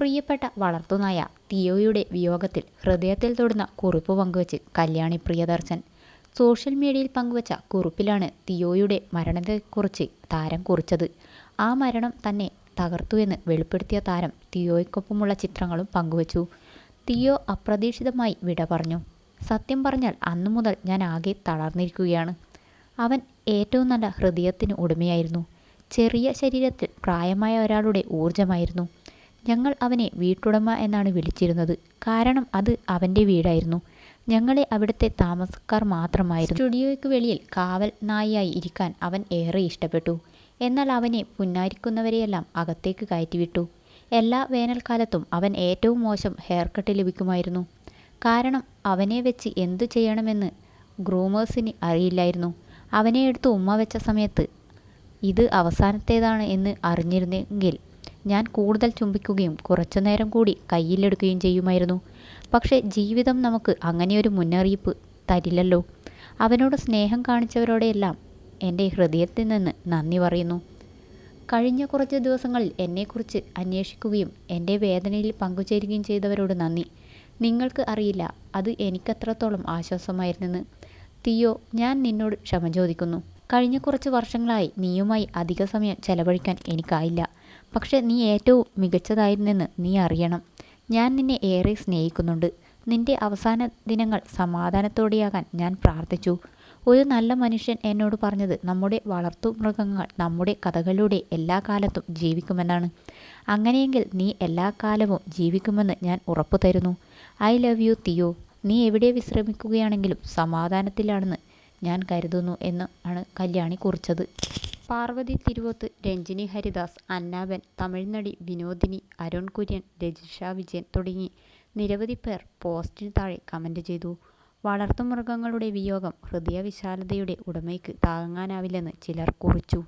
പ്രിയപ്പെട്ട വളർത്തുനായ തിയോയുടെ വിയോഗത്തിൽ ഹൃദയത്തിൽ തൊടുന്ന കുറിപ്പ് പങ്കുവച്ച് കല്യാണി പ്രിയദർശൻ. സോഷ്യൽ മീഡിയയിൽ പങ്കുവച്ച കുറിപ്പിലാണ് തിയോയുടെ മരണത്തെക്കുറിച്ച് താരം കുറിച്ചത്. ആ മരണം തന്നെ തകർത്തു എന്ന് വെളിപ്പെടുത്തിയ താരം തിയോയ്ക്കൊപ്പമുള്ള ചിത്രങ്ങളും പങ്കുവച്ചു. തിയോ അപ്രതീക്ഷിതമായി വിട പറഞ്ഞു. സത്യം പറഞ്ഞാൽ അന്നു മുതൽ ഞാൻ ആകെ തളർന്നിരിക്കുകയാണ്. അവൻ ഏറ്റവും നല്ല ഹൃദയത്തിന് ഉടമയായിരുന്നു. ചെറിയ ശരീരത്തിൽ പ്രായമായ ഒരാളുടെ ഊർജമായിരുന്നു ഞങ്ങൾ അവനെ വീട്ടുടമ എന്നാണ് വിളിച്ചിരുന്നത്. കാരണം അത് അവന്റെ വീടായിരുന്നു. ഞങ്ങളെ അവിടുത്തെ താമസക്കാർ മാത്രമായിരുന്നു. സ്റ്റുഡിയോയ്ക്ക് വെളിയിൽ കാവൽ നായിയായി ഇരിക്കാൻ അവൻ ഏറെ ഇഷ്ടപ്പെട്ടു. എന്നാൽ അവനെ പുന്നാരിക്കുന്നവരെയെല്ലാം അകത്തേക്ക് കയറ്റിവിട്ടു. എല്ലാ വേനൽക്കാലത്തും അവൻ ഏറ്റവും മോശം ഹെയർ കട്ട് ലഭിക്കുമായിരുന്നു. കാരണം അവനെ വെച്ച് എന്തു ചെയ്യണമെന്ന് ഗ്രൂമേഴ്സിന് അറിയില്ലായിരുന്നു. അവനെ എടുത്ത് ഉമ്മ വെച്ച സമയത്ത് ഇത് അവസാനത്തേതാണ് എന്ന് അറിഞ്ഞിരുന്നെങ്കിൽ ഞാൻ കൂടുതൽ ചുംബിക്കുകയും കുറച്ചുനേരം കൂടി കയ്യിലെടുക്കുകയും ചെയ്യുമായിരുന്നു. പക്ഷേ ജീവിതം നമുക്ക് അങ്ങനെയൊരു മുന്നറിയിപ്പ് തരില്ലല്ലോ. അവനോട് സ്നേഹം കാണിച്ചവരോടെയെല്ലാം എന്റെ ഹൃദയത്തിൽ നിന്ന് നന്ദി പറയുന്നു. കഴിഞ്ഞ കുറച്ച് ദിവസങ്ങളിൽ എന്നെക്കുറിച്ച് അന്വേഷിക്കുകയും എന്റെ വേദനയിൽ പങ്കുചേരുകയും ചെയ്തവരോട് നന്ദി. നിങ്ങൾക്ക് അറിയില്ല അത് എനിക്കത്രത്തോളം ആശ്വാസമായിരുന്നെന്ന്. തിയോ ഞാൻ നിന്നോട് ക്ഷമ ചോദിക്കുന്നു. കഴിഞ്ഞ കുറച്ച് വർഷങ്ങളായി നീയുമായി അധിക സമയം ചെലവഴിക്കാൻ എനിക്കായില്ല. പക്ഷെ നീ ഏറ്റവും മികച്ചതായിരുന്നെന്ന് നീ അറിയണം. ഞാൻ നിന്നെ ഏറെ സ്നേഹിക്കുന്നുണ്ട്. നിന്റെ അവസാന ദിനങ്ങൾ സമാധാനത്തോടെയാകാൻ ഞാൻ പ്രാർത്ഥിച്ചു. ഒരു നല്ല മനുഷ്യൻ എന്നോട് പറഞ്ഞത് നമ്മുടെ വളർത്തു മൃഗങ്ങൾ നമ്മുടെ കഥകളിലൂടെ എല്ലാ കാലത്തും ജീവിക്കുമെന്നാണ്. അങ്ങനെയെങ്കിൽ നീ എല്ലാ കാലവും ജീവിക്കുമെന്ന് ഞാൻ ഉറപ്പു തരുന്നു. I love you Theo. നീ എവിടെ വിശ്രമിക്കുകയാണെങ്കിലും സമാധാനത്തിലാണെന്ന് ഞാൻ കരുതുന്നു എന്ന് ആണ് കല്യാണി കുറിച്ചത്. പാർവതി തിരുവോത്ത് രഞ്ജിനി ഹരിദാസ് അന്നാബൻ തമിഴ്നടി വിനോദിനി അരുൺ കുര്യൻ രജിഷ വിജയൻ തുടങ്ങി നിരവധി പേർ പോസ്റ്റിന് താഴെ കമന്റ് ചെയ്തു. വളർത്തുമൃഗങ്ങളുടെ വിയോഗം ഹൃദയവിശാലതയുടെ ഉടമയ്ക്ക് താങ്ങാനാവില്ലെന്ന് ചിലർ കുറിച്ചു.